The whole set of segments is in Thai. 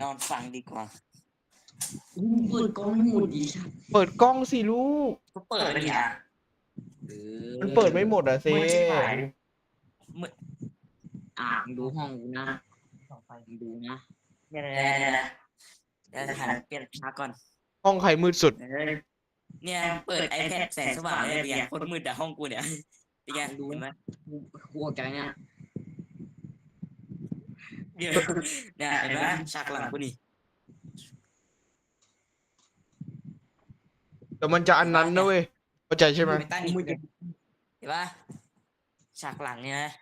นอนฟังดีกว่า เปิดกล้องให้หมดดีครับเปิดกล้องสิลูก ก็เปิดไปดิอะเออมันเปิดไม่หมดอะเซ่มืดชิบหายอะมึงดูห้องกูนะมึงดูนะเนี่ยเนี่ยเดี๋ยวจะหันเปลี่ยนฉากก่อน ห้องใครมืดสุดเออเนี่ยเปิด iPad แสงสว่างเลยเนี่ยคนมืดอะห้องกูเนี่ยเป็นไงดูไหมกูกูออกจากเนี่ย เดี๋ยวเนี่ยเห็นไหมฉากหลังกูนี่แต่มันจะอันนั้นนะเว้ยเข้าใจใช่ไหมไปตั้งนี่เห็นปะฉากหลังเนี่ยนะ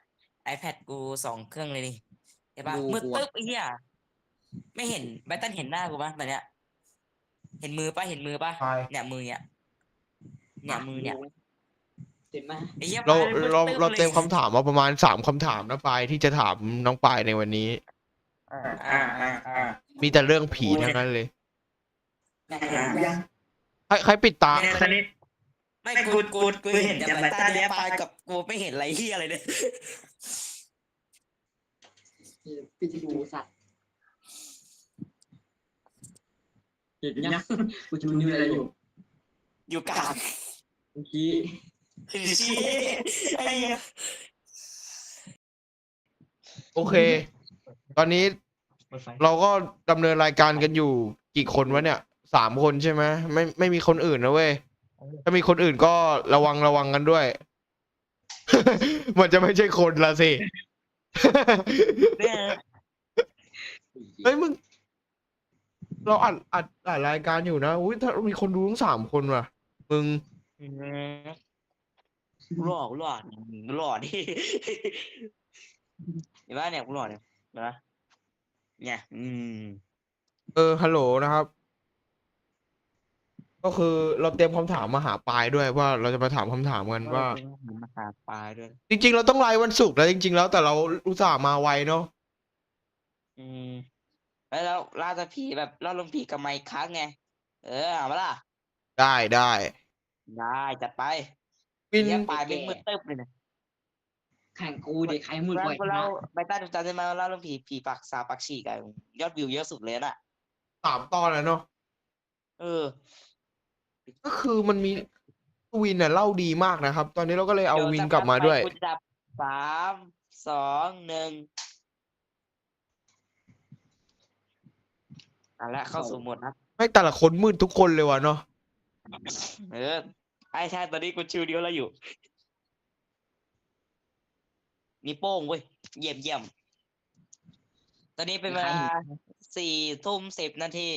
iPad กูสองเครื่องเลยนี่เห็นปะมืดตึ๊บไอ้เหี้ยไม่เห็นไบตันเห็นหน้ากูปะตอนเนี้ย เห็นมือปะเห็นมือปะใช่เนี่ยมือเนี่ยเนี่ยมือเนี่ย เห็นไหมไอ้เหี้ยเราปลยมืดเราตึ๊บเราลยเตรียมคำถามมาประมาณสามคำถามนะปายที่จะถามน้องปายในวันนี้ อ่าอ่าอ่าอ่ามีแต่เรื่องผีทั้งนั้นเลยยังใครใครปิดตาตอนนี้ ไม่กูกูกูเห็นแต่ไบตันเนี่ยปลายกับกูไม่เห็นอะไรเหี้ยอะไรเลย ปิดดูสัตว์เห็นยังกูจะดูอะไรอยู่อยู่กลางเมื่อกี้ ชี้ไอ้เหี้ยโอเค ตอนนี้เราก็ดำเนินรายการกันอยู่กี่คนวะเนี่ยสามคนใช่ไหมไม่ไม่มีคนอื่นนะเว้ย ถ้ามีคนอื่นก็ระวังระวังกันด้วย มันจะไม่ใช่คนละสิ เนี่ยเฮ้ยมึง เราอัดอัดอัดรายการอยู่นะ อุ้ยถ้ามีคนดูทั้งสามคนว่ะ มึง หล่อหล่อหล่อดิเห็นปะเนี่ยกูหล่อเนี่ยเห็นปะเนี่ยอืมเออฮัลโหลนะครับ ก็คือเราเตรียมคำถามมาหาปายด้วยว่าเราจะมาถามคำถามกันว่ามาหาปลาด้วย จริง ๆ เราต้องไลฟ์วันศุกร์แล้วจริง ๆ แล้วแต่เราอุตส่าห์มาไวเนาะอืมแล้วแล้วล่าจะผีแบบล่าลมผีกับไมค์ค้างไง เออเอามาล่ะ ได้ได้ ได้จัดไป วินเหี้ยปลายเป็นมืดตึ๊บเลยนะแข่งกูเด็กใครมือเราบ่อยเรานะใบต้าจำได้ไหมว่าล่าลมผีผีปากสาปากฉีกอะยอดวิวเยอะสุดเลยน่ะสามตอนแล้วเนาะเออ ก็คือมันมีวินเนี่ยเล่าดีมากนะครับ ตอนนี้เราก็เลยเอาดี๋วินสักลับมาด้วยพัไปกูจะดับสามสองหนึ่งเอาละเข้าสู่โหมดนะไม่แต่ละคนมืดทุกคนเลยว่ะเนาะเออ ไอ้ใช่ตอนนี้กูชิวเดียวแล้วอยู่นี่โป้งเว้ยเยี่ยมเยี่ยมตอนนี้เป็นเวลาสี่ทุ่มสิบนาที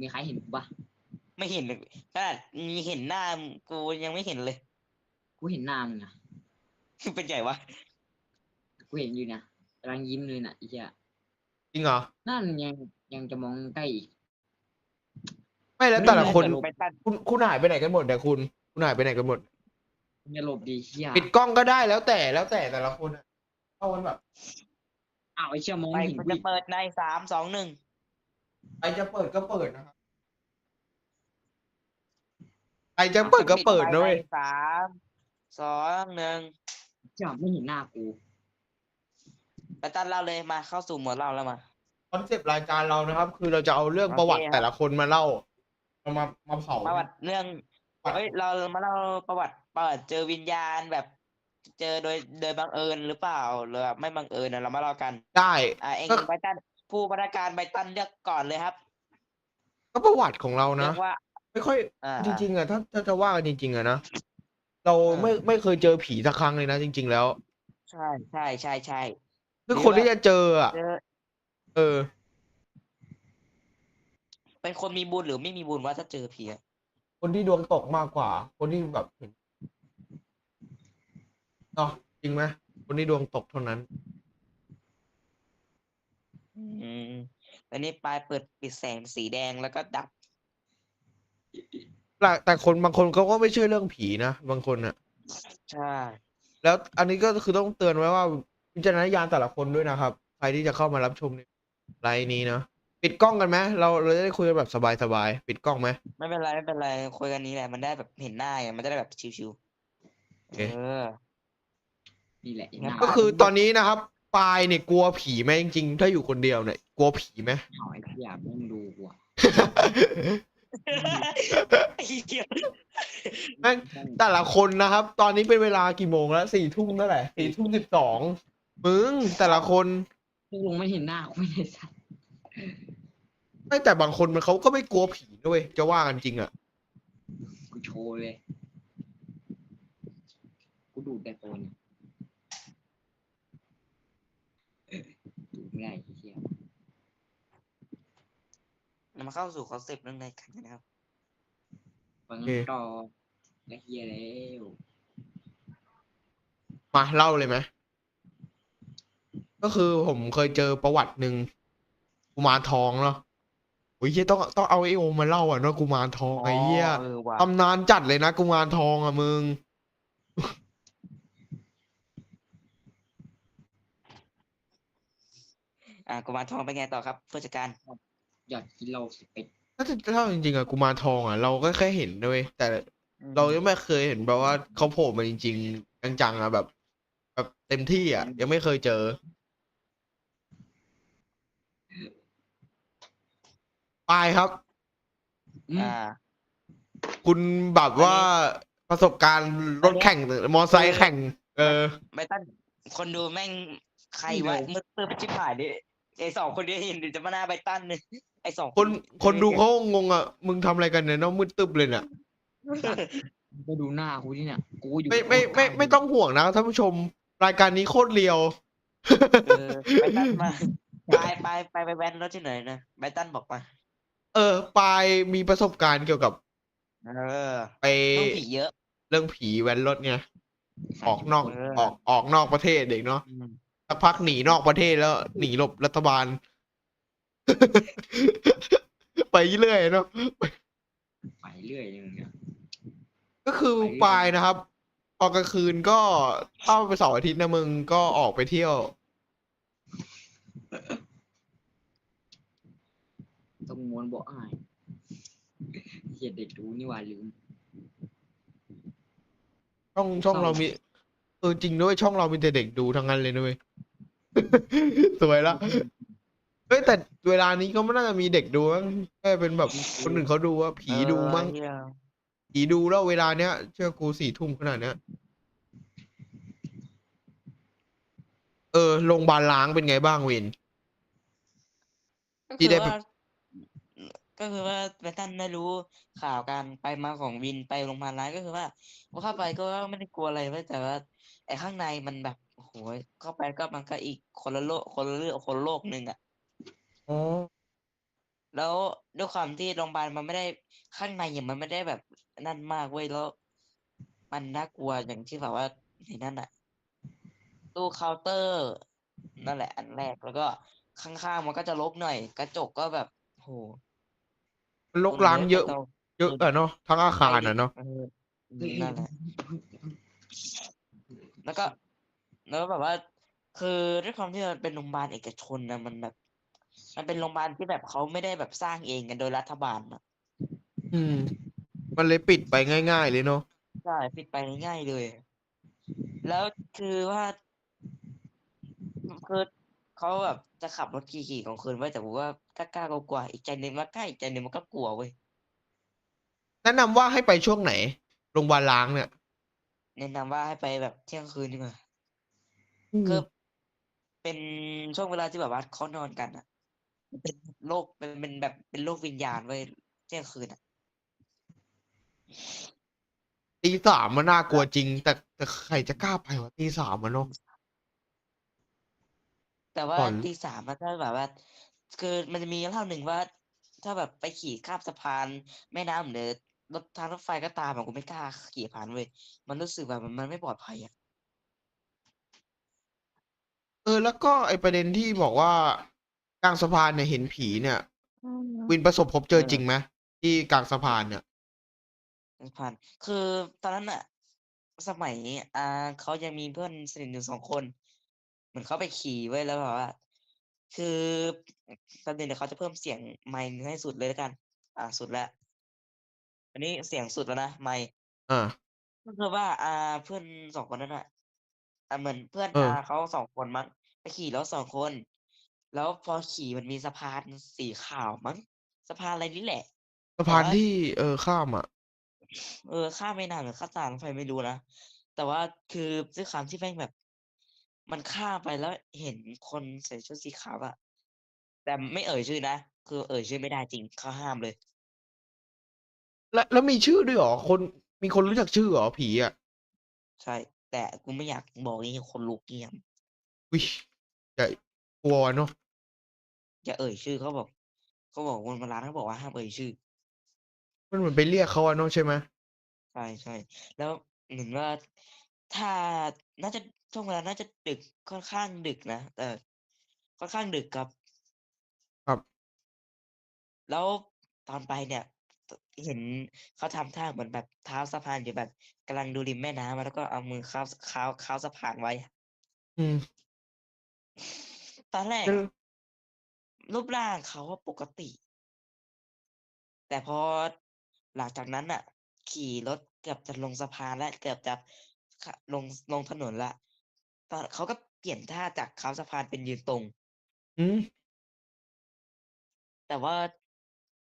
มีใครเห็นกูปะไม่เห็นเลยขนาดมีเห็นหน้ากูยังไม่เห็นเลย กูเห็นหน้ามึงนะเป็นใหญ่วะกูเห็นอยู่นะกำลังยิ้มเลยนะไอ้เหี้ยจริงเหรอ นั่นยังยังจะมองใกล้อีก ไม่แล้วแต่ละคน ไปตัดคุณคุณหายไปไหนกันหมดเนี่ยคุณ คุณหายไปไหนกันหมดมึงอย่าหลบดีเหี้ยปิดกล้องก็ได้แล้วแต่แล้วแต่แต่ละคนอะเอากันแบบอ้าวไอ้เชี่ยมองไปไม่เห็นมันกูจะอีกเปิดในสามสองหนึ่งใครจะเปิดก็เปิดนะครับใครจะเปิดก็เปิดนะเว้ยสามสองหนึ่งเชี่ยไม่เห็นหน้ากูไปตัดเล่าเลยมาเข้าสู่หมวดเล่าแล้วมา คอนเซปต์รายการเรานะครับ คือเราจะเอาเรื่องประวัติโอเคครับ แต่ละคนมาเล่า มามามาเผาประวัติเรื่องประวัติเฮ้ยเรามาเล่าประวัติประวัติเจอวิญญาณแบบ เจอโดยโดยบังเอิญหรือเปล่าหรือแบบไม่บังเอิญนะเรามาเล่ากันได้อ่าเองก็ไบตันผู้บัญชาการไบตันเลือกก่อนเลยครับ ก็ประวัติของเราเรีนะยกว่า ไม่ค่อยอ่าจริงๆอะถ้าถ้าจะว่ากันจริง ๆอะนะเราเออไม่ไม่เคยเจอผีสักครั้งเลยนะจริง ๆ แล้ว ใช่ใช่ใช่ใช่คือคนที่จะเจออะเจอเออ เป็นคนมีบุญหรือไม่มีบุญว่าถ้าเจอผีอะคนที่ดวงตกมากกว่า คนที่แบบเห็นเนาะจริงไหมคนที่ดวงตกเท่านั้น อืมตอนนี้ปลายเปิดปิดแสงสีแดงแล้วก็ดับ แต่แต่คนบางคนเขาก็ไม่เชื่อเรื่องผีนะบางคนอะใช่ แล้วอันนี้ก็คือต้องเตือนไว้ว่าวิจารณญาณแต่ละคนด้วยนะครับ ใครที่จะเข้ามารับชมในไลน์นี้นะ ปิดกล้องกันไหมเราเราจะได้คุยกันแบบสบายๆ ปิดกล้องไหม ไม่เป็นไรไม่เป็นไรคุยกันนี้แหละมันได้แบบเห็นหน้าไงมันจะได้แบบชิวโอเคๆเออ นี่แหละไอ้หงั้นน้าก็คือตอนนี้นะครับปายเนี่ยกลัวผีไหมจริงๆ ถ้าอยู่คนเดียวเนี่ยกลัวผีไหมเอาไอ้เหี้ยมึงดูกูอะไอ้เหี้ยแม่ง แต่ละคนนะครับ ตอนนี้เป็นเวลากี่โมงแล้วสี่ทุ่มเท่าไหร่สี่ทุ่มสิบสองมึงแต่ละคน พวกลุงไม่เห็นหน้ากูไม่ได้สัตว์ ไม่แต่บางคนมันเขาก็ไม่กลัวผีด้วยจะว่ากันจริงอะ กูโชว์เลย กูดูดแต่ตัวเนี่ยเออดูดไม่ได้ไอ้เหี้ยเรามาเข้าสู่คอนเซปต์เรื่องในกันนะครับ ฟังโอเค ต่อไอ้เหี้ยแล้วมาเล่าเลยไหมก็คือผมเคยเจอประวัติหนึ่งกุมารทองเนาะ โอ้ยเหี้ยต้องต้องเอาไอโอมาเล่าอะเนาะกุมารทองไอ้เหี้ยเออว่ะตำนานจัดเลยนะกุมารทองอะมึง อ่ากุมารทองเป็นไงต่อครับผู้จัดการ หยอดกิโลสิบเอ็ดถ้าถ้าจริงๆอะกุมารทองอะเราก็แค่เห็นด้วยแต่เรายังไม่เคยเห็นแบบว่าเขาโผล่มาจริง ๆ จังๆอะแบบ แบบเต็มที่อะยังไม่เคยเจอ ปายครับ อืม อ่า คุณแบบว่าประสบการณ์รถแข่งมอไซค์แข่ง เออไบตันคนดูแม่งใครวะมืดตื้อชิบหายดิไอสองคนนี้เห็นจะมาหน้าไบตันเลยไอสองคนคนดูเขางงอะมึงทำอะไรกันเนี่ยเน้องมืดตึบเลยเนี่ย ไปดูหน้ากูที่เนี่ย กูอยู่ไม่ไม่ไม่ไม่ต้องห่วงนะท่านผู้ชมรายการนี้โคตรเรียว เออไบตันมา ไปไปไปไปแว้นรถที่ไหนนะไบตันบอกมา เออปายมีประสบการณ์เกี่ยวกับ เออไปต้องผีเยอะ เรื่องผีแว้นรถไงออกนอกเออออกออกนอกประเทศเด็กเนาะอืมสักพักหนีนอกประเทศแล้วหนีหลบรัฐบาล ไปเรื่อยเนาะไปเรื่อยเลยมึงเนี่ย ก็คือไปเรื่อยปลายนะครับตอนกลางคืนก็ถ้าไปเสาร์อาทิตย์นะมึงก็ออกไปเที่ยวต้อ งม้วนบอกอ้ายเหี้ยเด็กดูนี่หว่าลืม ช่องช่องเศร้าเรามีเออจริงด้วยช่องเรามีแต่เด็กดูทั้งนั้นเลยนะเว้ยสวยละเฮ้ยแต่เวลานี้ก็ไม่น่าจะมีเด็กดูมั้งแค่เป็นแบบคนอื่นเขาดูว่าผีดูมั้งเออเหี้ยผีดูแล้วเวลาเนี้ยเชื่อกูสี่ทุ่มขนาดเนี้ยเออโรงพยาบาลล้างเป็นไงบ้างเวนก็ที่คือได้ไปว่า ก็คือว่าไบตันได้รู้ข่าวการไปมาของวินไปโรงพยาบาลร้ายก็คือว่าพอเข้าไปก็ไม่ได้กลัวอะไรเว้ยแต่ว่าไอ้ข้างในมันแบบโอ้โหเข้าไปก็มันก็อีกคนละโลกคนละเรื่องคนละโลกหนึ่งอะอ๋อแล้วด้วยความที่โรงพยาบาลมันไม่ได้ข้างในอย่างมันไม่ได้แบบนั่นมากเว้ยแล้ว มันน่ากลัวอย่างที่แบบว่าในนั่นอะตู้เคาน์เตอร์ นั่นแหละ อันแรกแล้วก็ข้างๆมันก็จะรกหน่อย กระจกก็แบบโห ลกล้างเยอะตรงเยอะอะเนาะทั้งอาคารอะเนาะ เออนั่นแหละแล้วก็ แล้วแบบว่า คือด้วยความที่มันเป็นโรงพยาบาลเอกชนนะมันแบบ มันเป็นโรงพยาบาลที่แบบเขาไม่ได้แบบสร้างเองกันโดยรัฐบาลนะอืม มันเลยปิดไปง่าย ๆ เลยเนาะ ใช่ปิดไปง่ายๆเลย แล้วคือว่าคือ เขาแบบจะขับรถขี่ๆของคืนไว้แต่ผมว่ากล้าๆกลัวๆอีกใจหนึ่งว่าใกล้อีกใจหนึ่งมันก็กลัวเว้ยแนะนำว่าให้ไปช่วงไหนโรงพยาบาลล้างเนี่ยแนะนำว่าให้ไปแบบเที่ยงคืนดีกว่าคือเป็นช่วงเวลาที่แบบว่าเขานอนกันอะมันเป็นโลกเป็นเป็นแบบเป็นโลกวิญญาณเว้ยเที่ยงคืนอะตีสามมันน่ากลัวจริง แต่แต่ใครจะกล้าไปวะตีสามมันเนาะ แต่ว่าก่อน ตีสามมันก็แบบว่าคือมันจะมีเล่าหนึ่งว่า ถ้าแบบไปขี่ข้ามสะพานแม่น้ำหรือรถทางรถไฟก็ตามอะกูไม่กล้าขี่ผ่านเว้ยมันรู้สึกแบบมันมันไม่ปลอดภัยอะเออ แล้วก็ไอประเด็นที่บอกว่ากลางสะพานเนี่ยเห็นผีเนี่ยวินประสบพบเจอจริงไหมที่กลางสะพานเนี่ย ผ่าน คือตอนนั้นอะสมัยอ่าเขายังมีเพื่อนสนิทอยู่สองคน เหมือนเขาไปขี่ไว้ยแล้วแบบว่า คือตอนเดี๋ยวเขาจะเพิ่มเสียงไมค์ให้สุดเลยแล้วกัน อ่าสุดแล้วอันนี้เสียงสุดแล้วนะไมค์อ่าก็คือว่า อ่าเพื่อนสองคนนั้นอะอ่าเหมือนเพื่อนเอออาเขาสองคนมั้งไปขี่รถสองคน แล้วพอขี่มันมีสะพานสีขาวมั้งสะพานอะไรนี่แหละสะพานแต่ว่าที่เออข้ามอะ เออข้ามไม่นานหรือข้ามทางรถไฟไม่รู้นะแต่ว่าคือด้วยความที่แม่งแบบ มันข้ามไปแล้วเห็นคนใส่ชุดสีขาวอะแต่ไม่เอ่ยชื่อนะ คือเอ่ยชื่อไม่ได้จริงเขาห้ามเลย แล้วแล้วมีชื่อด้วยเหรอ คนมีคนรู้จักชื่อเหรอผีอะใช่ แต่กูไม่อยากบอกนี่คนลุกเงียบวิอย่ากลัวเนาะอย่าเอ่ยชื่อเขาบอกเขาบอกวันมาร้านเขาบอกว่าห้ามเอ่ยชื่อ มันเหมือนไปเรียกเขาอะเนาะใช่ไหมใช่ใช่แล้วเหมือนว่าถ้าน่าจะ ช่วงเวลาน่าจะดึกค่อนข้างดึกนะแต่ค่อนข้างดึกครับ ครับ แล้วตอนไปเนี่ย เห็นเขาทำท่าเหมือนแบบเท้าสะพานอยู่แบบกำลังดูริมแม่น้ำอะแล้วก็เอามือเข้าเข้าเข้าสะพานไว้อะอืมตอนแรก แล้วอะรูปร่างเขาว่าปกติ แต่พอหลังจากนั้นอะ ขี่รถเกือบจะลงสะพานและเกือบจะขะลงลงถนนละ ตอนเขาก็เปลี่ยนท่าจากเขาสะพานเป็นยืนตรง อืมแต่ว่า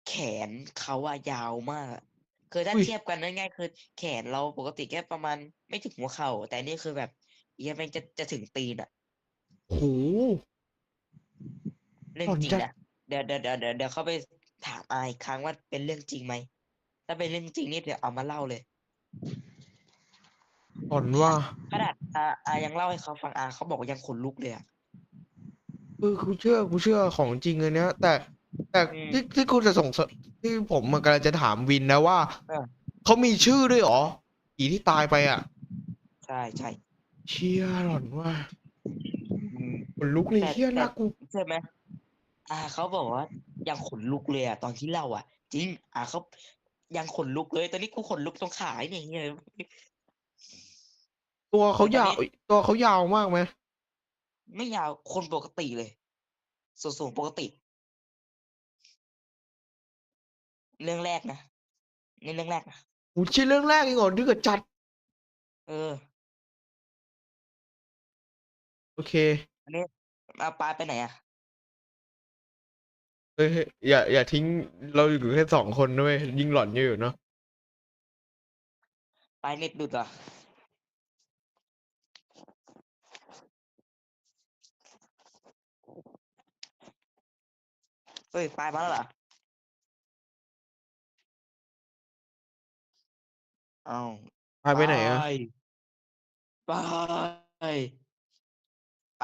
แขนเขาอะยาวมากอะคือถ้าอุ้ยเทียบกันง่ายๆคือ แขนเราปกติแค่ประมาณไม่ถึงหัวเข่า แต่นี่คือแบบเอียแม่งจะจะถึงตีนอะโอ้โหเรื่องหล่อนจริงจัดนะเดี๋ยวเดี๋ยวเดี๋ยวเดี๋ยวเดี๋ยวเข้าไปถามอาอีกครั้งว่าเป็นเรื่องจริงไหมถ้าเป็นเรื่องจริงนี่เดี๋ยวเอามาเล่าเลย ก่อนว่าขนาดอาอายังเล่าให้เขาฟังอาเขาบอกว่ายังขนลุกเลยอะเออกูเชื่อกูเชื่อของจริงเลยเนี้ยแต่แต่อืมที่ที่กูจะสงสัยที่ผมมันกำลังจะถามวินนะว่าเออเขามีชื่อด้วยเหรอผีที่ตายไปอะ ใช่ใช่เชี่ยหล่อนว่าอืม ขนลุกเลยแต่เชี่ยแต่ น่ากูใช่ไหมอาเขาบอกว่ายังขนลุกเลยอะตอนที่เล่าอะจริงอาเขายังขนลุกเลย ตอนนี้กูขนลุกตรงขาเนี่ยเหี้ย ตัวเขาแต่ตอนยาวนี้ตัวเขายาวมากไหมไม่ยาวคนปกติเลยส่วนสูงปกติ เรื่องแรกนะนี่เรื่องแรกนะกูเชื่อเรื่องแรกเองเหรอที่เกิดจัด เออ โอเค อันนี้เอาปลาไปไหนอะเฮ้ยอย่า อย่าทิ้งเราอยู่แค่สองคนด้วยยิ่งหลอนอยู่เนาะปลาเน็ตดุดเหรอ เฮ้ยปลามาแล้วเหรอเอ้าพาไปไหนอะ ไปไปไป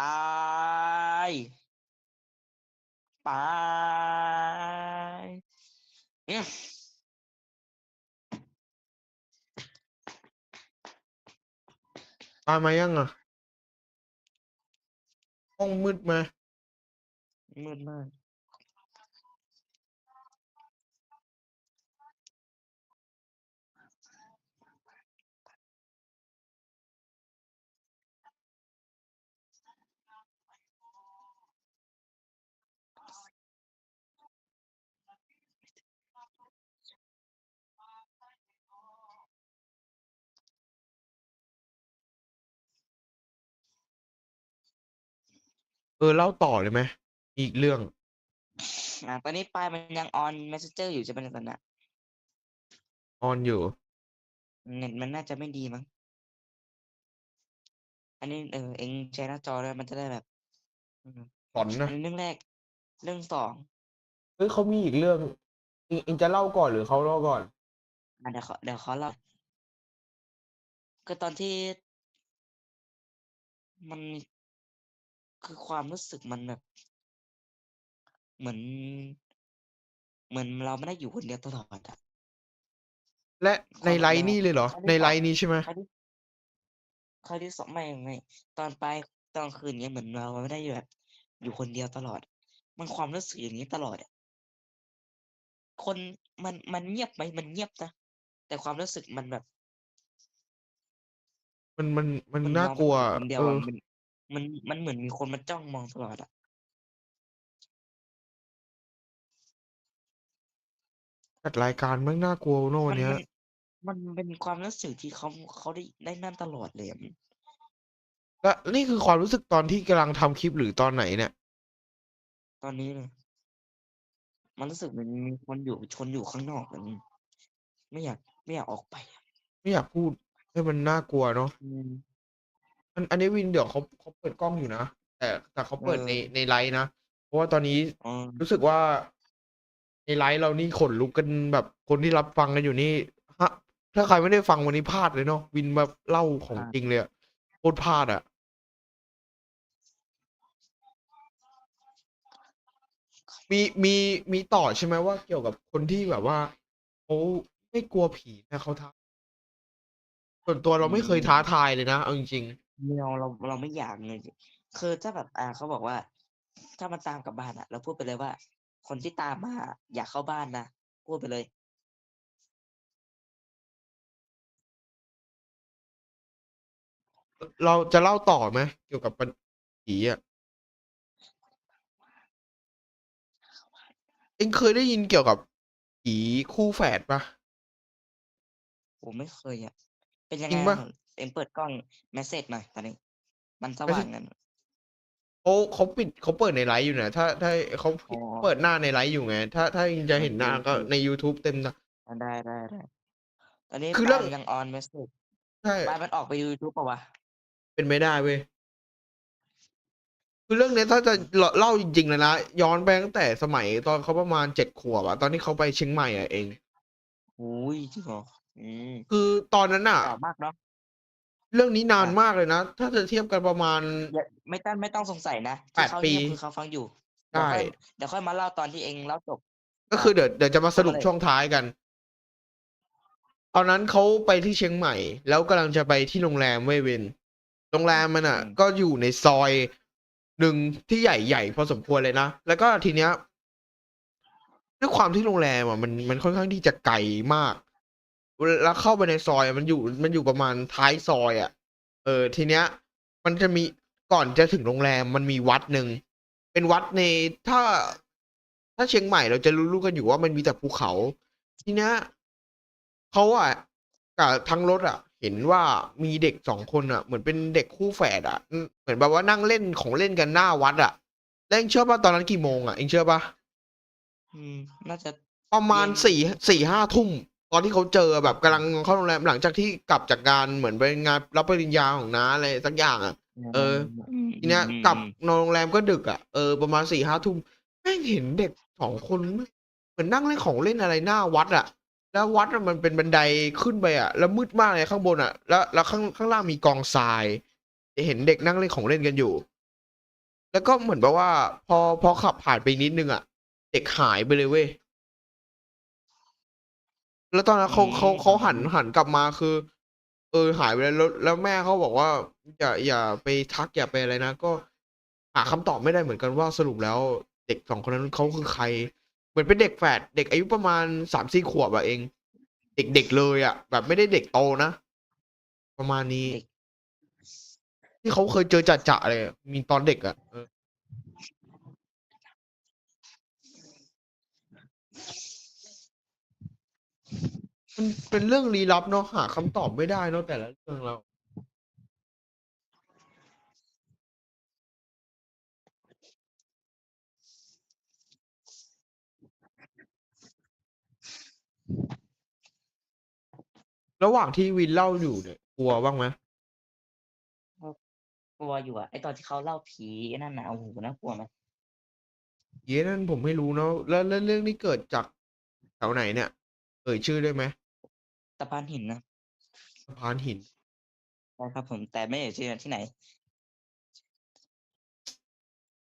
ไปเนี่ยพามายังอะ ห้องมืดมามืดมาก เออเล่าต่อเลยไหมอีกเรื่อง อ่าตอนนี้ปลายมันยังออน Messenger อยู่ใช่ไหมตอนนั้นออนอยู่ เน็ตมันน่าจะไม่ดีมั้ง อันนี้เออเองใช้หน้าจอแล้วมันจะได้แบบอืมหลอนอันะนนี้เรื่องแรก เรื่องสองเฮ้ยเขามีอีกเรื่องเองเองจะเล่าก่อนหรือเขาเล่าก่อน อะเดี๋ยวขอเดี๋ยวขอเล่าก็ตอนที่ มัน คือความรู้สึกมันแบบ เหมือน เหมือนเราไม่ได้อยู่คนเดียวตลอดอะ และในความไลแบบน์นี่เลยเหรอครั้งที่ในสองไลน์นี้ใช่ไหมครั้งที่ครั้งที่สองไม่ไม่ตอนไปตอนคืนเนี้ยเหมือนเราไม่ได้อยู่แบบ อยู่คนเดียวตลอด มันความรู้สึกอย่างนี้ตลอดอะคนมันมันเงียบไหมมันเงียบนะแต่ความรู้สึกมันแบบมันมันมันมันน่าเรากลัวไม่ได้อยู่คนเดียวเออะอมัน มันมันเหมือนมีคนมาจ้องมองตลอดอะจัดรายการมันน่ากลัวเนอะมัวันเนี้ย มันมันเป็นความรู้สึกที่เขาเขาได้ได้นั่นตลอดเลยอะมันแล้วนี่คือความรู้สึกตอนที่กำลังทำคลิปหรือตอนไหนเนี่ย ตอนนี้เลยมันรู้สึกเหมันมีคนอยู่ชนอยู่ข้างนอกมันไม่อยากไม่อยากออกไปอะไม่อยากพูดให้มันน่ากลัวเนาะ อืม อันอันนี้วินเดี๋ยวเขาเขาเปิดกล้องอยู่นะแต่แต่เขาเปิดเออในในไลฟ์นะเพราะว่าตอนนี้อ๋อรู้สึกว่า ในไลฟ์เรานี่ขนลุกกันแบบคนที่รับฟังกันอยู่นี่ฮะถ้าใครไม่ได้ฟังวันนี้พลาดเลยเนาะวินแบบเล่าของจริงเลยอะโคตรพลาดอะมีมีมีต่อใช่ไหมว่าเกี่ยวกับคนที่แบบว่าเขาไม่กลัวผีนะเขาท้าส่วนตัวเราไม่เคยท้าทายเลยนะเอาจริงไม่ เอาเราเราไม่อยากเลยคือถ้าแบบอ่าเขาบอกว่า ถ้ามันตามกลับบ้านอะ เราพูดไปเลยว่า คนที่ตามมาอยากเข้าบ้านนะพูดไปเลยๆเราจะเล่าต่อไหมเกี่ยวกับปัญผีอะเองเคยได้ยินเกี่ยวกับผีคู่แฝดปะผมไม่เคยอะ เป็นยังจริไงงปะอะ เอ็มเปิดกล้องเมสเซจหน่อยตอนนี้ มันสไม่ว่าใช่งกันเขาเขาปิดเขาเปิดในไลฟ์อยู่นะถ้าถ้าเขาอ๋อเปิดหน้าในไลฟ์อยู่ไง ถ้าถ้ายังจะเห็นหน้าโอเคก็โอเคใน YouTube เต็มนะอะได้ได้ได้ตอนนี้คือเรื่องปายยังออนเมสเซจใช่ปายมันออกไปยูทูบป่าวะเป็นไม่ได้เว้ยคือเรื่องเนี้ยถ้าจะเล่าเล่าจริงๆเลยนะย้อนไปตั้งแต่สมัยตอนเขาประมาณเจ็ดขวบอะตอนที่เขาไปเชียงใหม่อะเองโอ้ยจริงเหรออืมคือตอนนั้นอะเก่ามากเนาะ เรื่องนี้นานอะมากเลยนะ ถ้าจะเทียบกันประมาณอย่าไม่ต้องไม่ต้องสงสัยนะแปที่ดเขาปีเงียบคือเขาฟังอยู่เดี๋ยวใช่ค่อยเดี๋ยวค่อยมาเล่าตอนที่เองเล่าจบ ก็คือเดี๋ยวเดี๋ยวจะมาสรุปเอาเลยช่วงท้ายกัน ตอนนั้นเขาไปที่เชียงใหม่ แล้วกำลังจะไปที่โรงแรมเว้ยเวนโรงแรมมันอะ ก็อยู่ในซอยหนึ่งที่ใหญ่ใหญ่พอสมควรเลยนะ แล้วก็ทีเนี้ยด้วยความที่โรงแรมอะมันมันค่อนข้างที่จะไกลมาก แล้วเข้าไปในซอยอะมันอยู่มันอยู่ประมาณท้ายซอยอะ เออ ทีเนี้ย มันจะมีก่อนจะถึงโรงแรมมันมีวัดหนึ่งเป็นวัดในถ้า ถ้าเชียงใหม่เราจะรู้ๆกันอยู่ว่ามันมีแต่ภูเขา ทีเนี้ยเขาอะกับทั้งรถอะ เห็นว่ามีเด็กสองคนอะ เหมือนเป็นเด็กคู่แฝดอะอืมเหมือนแบบว่านั่งเล่นของเล่นกันหน้าวัดอะแล้วเองเชื่อป่ะตอนนั้นกี่โมงอะเองเชื่อป่ะอืม น่าจะประมาณเย็นสี่สี่ห้าทุ่ม ตอนที่เขาเจอแบบกำลังเข้าโรงแรมหลังจากที่กลับจากงานเหมือนเป็นงานรับปริญญาของน้าอะไรสักอย่างอะ เออมทีเนี้ยอืมกลับอืมนอนโรงแรมก็ดึกอะเออประมาณสี่ห้าทุ่มแม่งเห็นเด็กสองคนเหมือนนั่งเล่นของเล่นอะไรหน้าวัดอะ แล้ววัดอะมันเป็นบันไดขึ้นไปอะ แล้วมืดมากเลยข้างบนอะ แล้วแล้วข้างข้างล่างมีกองทรายจะเห็นเด็กนั่งเล่นของเล่นกันอยู่ แล้วก็เหมือนแบบว่า พอพอขับผ่านไปนิดนึงอะ เด็กหายไปเลยเว้ย แล้วตอนนั้นเขาเขาเขาหันหันกลับมาคือ เออหายไปแล้วแล้วแล้วแม่เขาบอกว่า อย่าอย่าไปทักอย่าไปอะไรนะก็หาคำตอบไม่ได้เหมือนกันว่าสรุปแล้ว เด็กสองคนนั้นเขาคือใคร เหมือนเป็นเด็กแฝดเด็กอายุประมาณสามสี่ขวบอะเอง เด็กเด็กเลยอะแบบไม่ได้เด็กโตนะประมาณนี้เด็กที่เขาเคยเจอจ่าๆเลยอะมีตอนเด็กอะเออ มันเป็นเรื่องลี้ลับเนาะหาคำตอบไม่ได้เนาะแต่ละเรื่องเรา ระหว่างที่วินเล่าอยู่เนี่ย กลัวบ้างไหมกลัวอยู่อะไอตอนที่เขาเล่าผีไอ้นั่นนะโอ้โหน่ากลัวไหมเย้นั่นผมไม่รู้เนาะแล้วแล้วเรื่องนี้เกิดจากแถวไหนเนี่ย เอ่ยชื่อได้ไหม ตะพานหินนะสะพานหินใช่ครับ ผมแต่ไม่เอ่ยชื่อที่ไหน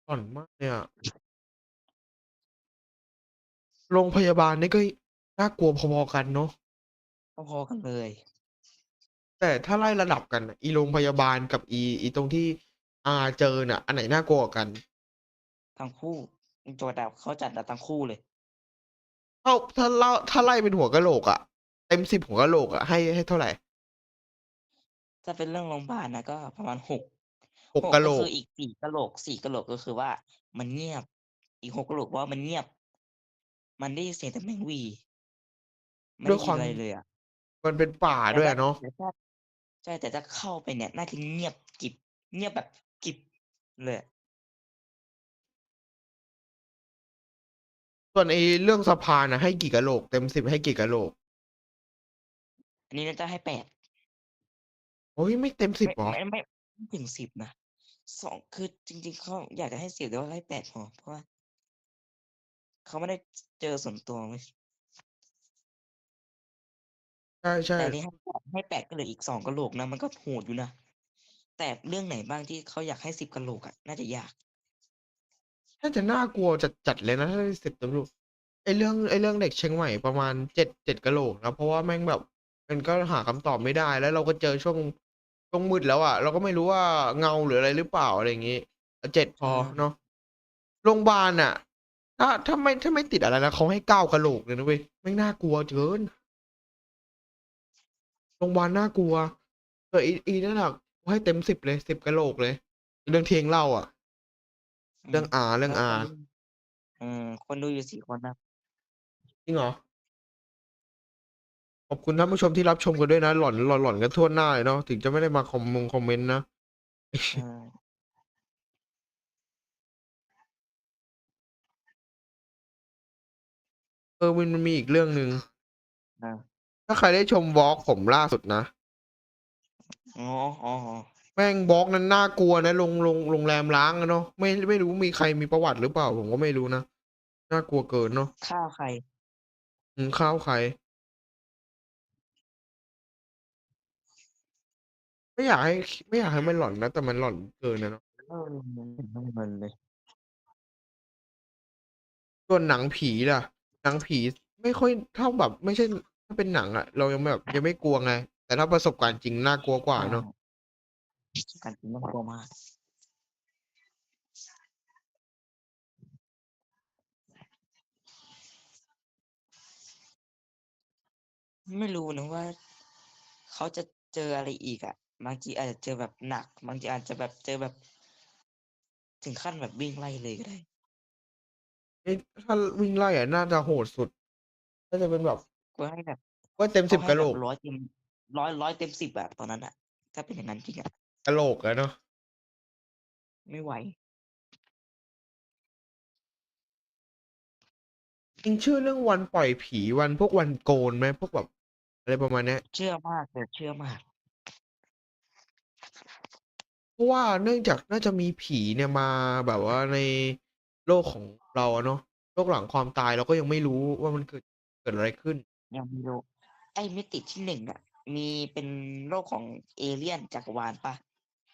ก่อนมากเนี่ยโรงพยาบาลนี่ก็น่ากลัวพอๆกันเนาะพอๆกันเลย แต่ถ้าไล่ระดับกันน่ะอีโรงพยาบาลกับอีอีตรงที่อาเจอน่ะ อันไหนน่ากลัวกว่ากัน ทั้งคู่โจทย์แบบเขาจัดแบบทั้งคู่เลยถ้าถ้าเล่าถ้าไล่เป็นหัวกะโหลกอะ เต็มสิบหัวกะโหลกอะให้ให้เท่าไหร่ถ้าเป็นเรื่องโรงพยาบาลนะก็ประมาณหกหกกะโหลก็กคืออีกสี่กะโหลกสี่กะโหลกก็คือว่า มันเงียบ อีกหกกะโหลกว่ามันเงียบ มันได้ยินเสียงแต่แมงหวีไม่ด้ได้วยคยิวานมอะไรเลยอะมันเป็นป่าแต่ด้วยถ้าอะเนาะแต่ถ้าใช่แต่ถ้าเข้าไปเนี่ยน่าจะเงียบกริบเงียบแบบกิบเลยอะส่วนไอ้เรื่องสะพานนะให้กี่กะโหลกเต็มสิบให้กี่กะโหลกอั นนี้น่าจะให้แปดโอ้ยไม่เต็มสิบไม่หรอไม่ไม่ไม่ถึงสิบนะสองคือจริง ๆเขาอยากจะให้สิบแต่ว่าให้แปดพอเพราะว่าเขาไม่ได้เจอส่วนตัวไหมใช่ใช่แต่อันนี้ให้แปดให้แปดก็เหลืออีกสองกะโหลกนะมันก็โหดอยู่นะแต่เรื่องไหนบ้างที่เขาอยากให้สิบกะโหลกอะน่าจะยากน่าจะน่ากลัวจัดจัดเลยนะถ้าได้สิบตำรวจไอ้เรื่องไอ้เรื่องเด็กเชียงใหม่ประมาณเจ็ดเจ็ดกะโหลกนะเพราะว่าแม่งแบบ มันก็หาคำตอบไม่ได้ แล้วเราก็เจอช่วง ช่วงมืดแล้วอะเราก็ไม่รู้ว่าเงาหรืออะไรหรือเปล่า อะไรอย่างงี้ เจ็ดพออ่าเนาะ โรงพยาบาลอะถ้าถ้าไม่ถ้าไม่ติดอะไรนะเขาให้เก้ากะโหลกเลยนะเว้ยไม่งน่ากลัวเกินโรงพยาบาลน่ากลัวเอออีอีนั่นอะกูให้เต็มสิบเลยสิบกะโหลกเลย เรื่องเทียงเล่าอะเรื่องอาเรื่องแล้วอาคนดูอืม คนดูอยู่สี่คนนะจริงเหรอ ขอบคุณท่านผู้ชมที่รับชมกันด้วยนะ หล่อนหล่อนหล่อนกันทั่วหน้าเลยเนาะถึงจะไม่ได้มาคอมมงคอมเมนต์นะอ่าเออมันมันมีอีกเรื่องหนึ่งอ่าถ้าใครได้ชมวอล์กผมล่าสุดนะ อ๋ออ๋ออ๋อแม่งวอล์กนั้นน่ากลัวนะโรงโรงโรงแรมล้างอะเนาะไม่ไม่รู้มีใครมีประวัติหรือเปล่า ผมก็ไม่รู้นะ น่ากลัวเกินเนาะข้าวใครอืมข้าวใคร ไม่อยากให้ ไม่อยากให้มันหล่อนนะ แต่มันหล่อนเกินนะเนาะ เออมันมันเลย ส่วนหนังผีล่ะ หนังผีไม่ค่อยเท่าแบบ ไม่ใช่ ถ้าเป็นหนังอะเรายังแบบยังไม่กลัวไง แต่ถ้าประสบการณ์จริงน่ากลัวกว่าเนาะ การกินน่ากลัวมาก ไม่รู้นะว่าเขาจะเจออะไรอีกอะ บางทีอาจจะเจอแบบหนัก บางทีอาจจะแบบเจอแบบ ถึงขั้นแบบวิ่งไล่เลยก็ได้เอ๊ะถ้าวิ่งไล่อะน่าจะโหดสุดน่าจะเป็นแบบกูให้แบบว่าเต็มสิบเขาให้กะโหลแบกบร้อยเต็มร้อยร้อยเต็มสิบอะตอนนั้นอะถ้าเป็นอย่างนั้นจริงอะกะโหลกอะเนาะไม่ไหว จริงเชื่อเรื่องวันปล่อยผีวันพวกวันโกนไหมพวกแบบอะไรประมาณเนี้ย เชื่อมากแต่เชื่อมาก เพราะว่าเนื่องจากน่าจะมีผีเนี่ยมาแบบว่าในโลกของเราอะเนาะ โลกหลังความตายเราก็ยังไม่รู้ว่ามันเกิดเกิดอะไรขึ้น ยังมีโลกไอ้มิติที่หนึ่งอะมีเป็นโลกของเอเลี่ยนจักรวาลปะ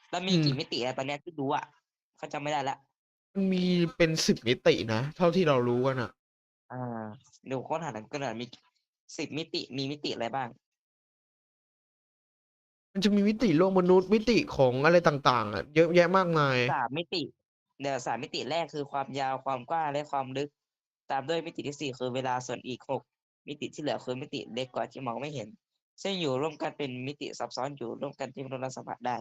แล้วมีอืม กี่มิติอะตอนเนี้ยที่รู้อะเขาจำไม่ได้ละมันมีเป็นสิบมิตินะ เท่าที่เรารู้กันอะอ่าเดี๋ยวค้นหาหนังก็หน่อยมีสิบมิติมีมิติอะไรบ้าง มันจะมีมิติโลกมนุษย์มิติของอะไรต่าง ๆอะเยอะแยะมากมาย สามมิติเดี๋ยวสามมิติแรกคือความยาวความกว้างและความลึก ตามด้วยมิติที่สี่คือเวลาส่วนอีกหกมิติที่เหลือคือมิติเล็กกว่าที่มองไม่เห็น ซึ่งอยู่ร่วมกันเป็นมิติซับซ้อนอยู่ร่วมกันที่มนุษย์เราสัมผัสได้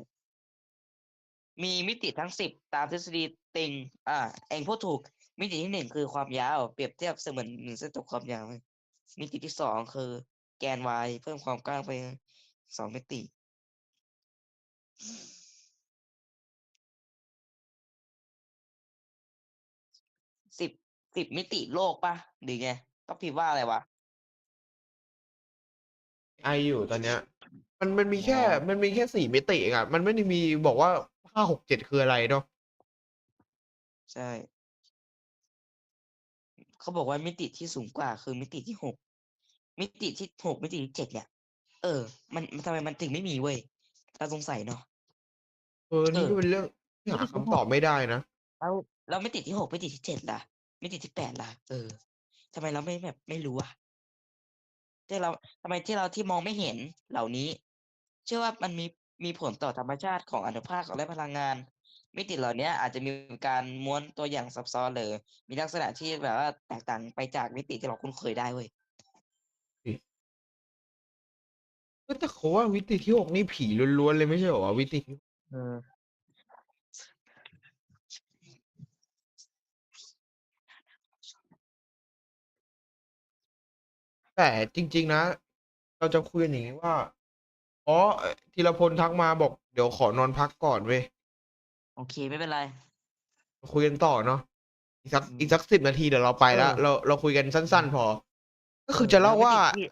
มีมิติทั้งสิบตามทฤษฎีติงอ่าเองพูดถูก มิติที่หนึ่งคือความยาว เปรียบเทียบเสมือนหนึ่งเส้นตรงความยาว มิติที่สองคือแกน y เพิ่มความกว้างไปสองมิติ สิบสิบมิติโลกปะหรือไงต้องพิมพ์ว่าอะไรวะ ไออยู่ตอนเนี้ย มันมันมีแค่ อ๋อ มันมีแค่สี่มิติอะมันไม่ได้มีบอกว่าห้าหกเจ็ดคืออะไรเนาะใช่ เขาบอกว่ามิติที่สูงกว่าคือมิติที่หกมิติที่หกมิติที่เจ็ดเนี่ย เออ มันมันทำไมมันถึงไม่มีเว้ยเราสงสัยเนาะ เออ นี่เออก็เป็นเรื่องที่หามิติที่คำตอบหกไม่ได้นะ แล้วแล้วมิติที่หกมิติที่เจ็ดล่ะมิติที่แปดล่ะ เออทำไมเราไม่แบบไม่รู้อะที่เราทำไมที่เราที่มองไม่เห็นเหล่านี้ เชื่อว่ามันมีมีผลต่อธรรมชาติของอนุภาคและพลังงาน มิติเหล่านี้อาจจะมีการม้วนตัวอย่างซับซ้อนหรือมีลักษณะที่แบบว่าแตกต่างไปจากมิติที่เราคุ้นเคยได้เว้ยก็แต่เขาว่าวิติที่หกนี่ผีล้วนๆเลยไม่ใช่เหรอวะวิติที่เออแต่จริง ๆ นะ เราจะคุยกันอย่างนี้ว่า อ๋อเอ่อธีรพลทักมาบอกเดี๋ยวขอนอนพักก่อนเว้ยโอเคไม่เป็นไร คุยกันต่อเนาะอีกสักอืมอีกสักสิบนาทีเดี๋ยวเราไปแล้วเออเราเราคุยกันสั้น ๆ พอ ก็คือจะเล่าว่าแล้ไม่ติดที่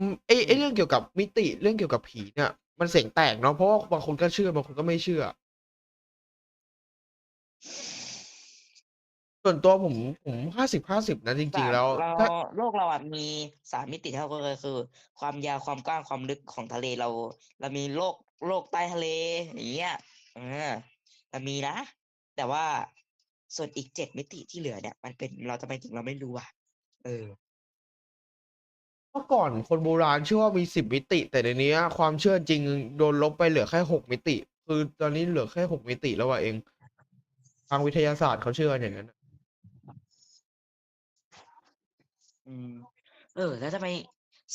อืมไอ้ไอ้เรื่องเกี่ยวกับมิติเรื่องเกี่ยวกับผีเนี่ย มันเสียงแตกเนาะเพราะว่าบางคนก็เชื่อบางคนก็ไม่เชื่อ ส่วนตัวผมผมห้าสิบห้าสิบนะจริง ๆ แล้วเราถ้าโลกเราอะมีสามมิติเท่ากันเลยคือ ความยาวความกว้างความลึกของทะเลเรา เรามีโลกโลกใต้ทะเลอย่างเงี้ยเออเรามีนะ แต่ว่าส่วนอีกเจ็ดมิติที่เหลือเนี่ย มันเป็นเราทำไมถึงเราไม่รู้อะ เออ เมื่อก่อนคนโบราณเชื่อว่ามีสิบมิติ แต่ในนี้ความเชื่อจริงโดนลบไปเหลือแค่หกมิติ คือตอนนี้เหลือแค่หกมิติแล้วว่ะเอง ทางวิทยาศาสตร์เขาเชื่อกันอย่างนั้นอืม เออ แล้วทำไม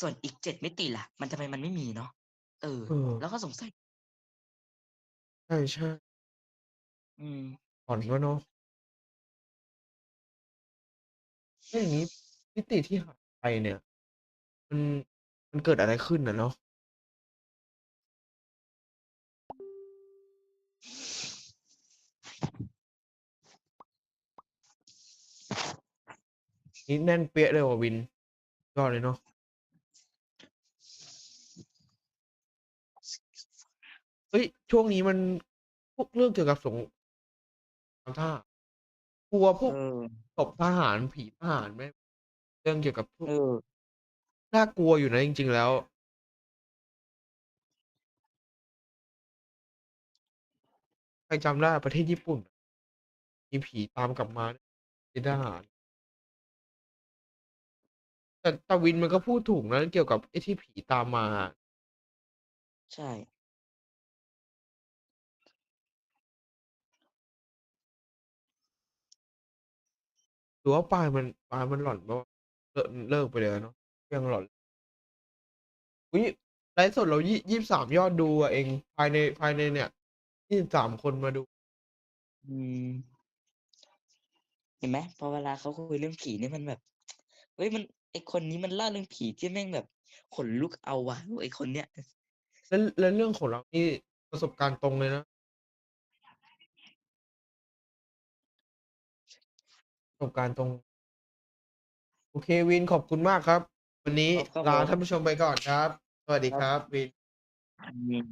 ส่วนอีกเจ็ดมิติล่ะ มันทำไมมันไม่มีเนาะเออ เออแล้วก็สงสัย ใช่ใช่อืมก่อนก็เนาะแล้วอย่างนี้มิติที่หายไปเนี่ย มัน มันเกิดอะไรขึ้นนะเนาะ นี่แน่นเปี้ยเลยว่ะวินยอดเลยเนาะ เฮ้ย ช่วงนี้มันพวกเรื่องเกี่ยวกับสงครามทหารกลัวพวกเออศพทหารผีทหารไหมเรื่องเกี่ยวกับพวก เออ น่ากลัวอยู่นะจริง ๆ แล้ว ใครจำได้ประเทศญี่ปุ่น มีผีตามกลับมาเป็นทหาร แต่แตวินมันก็พูดถูกนะ เกี่ยวกับไอ้ที่ผีตามมา ใช่ หรือว่าปลายมันปลายมันหล่อนเพราะว่าเลิกเลิกไปเลยเนาะ ยังหล่อนอุ้ยไลฟ์สดเรายี่ยี่สามยอดดูอะเองภายในภายในเนี่ยยี่สามคนมาดู อืม เห็นไหมพอเวลาเขาคุยเรื่องผีเนี่ยมันแบบเฮ้ยมันไอคนนี้มันเล่าเรื่องผีที่แม่งแบบขนลุกเอาว่ะไอคนเนี้ยแล้วแล้วเรื่องของเรานี่ประสบการณ์ตรงเลยนะประสบการณ์ตรง โอเควินขอบคุณมากครับ วันนี้ครับลาผมท่านผู้ชมไปก่อนครับ สวัสดีครับวิน อืม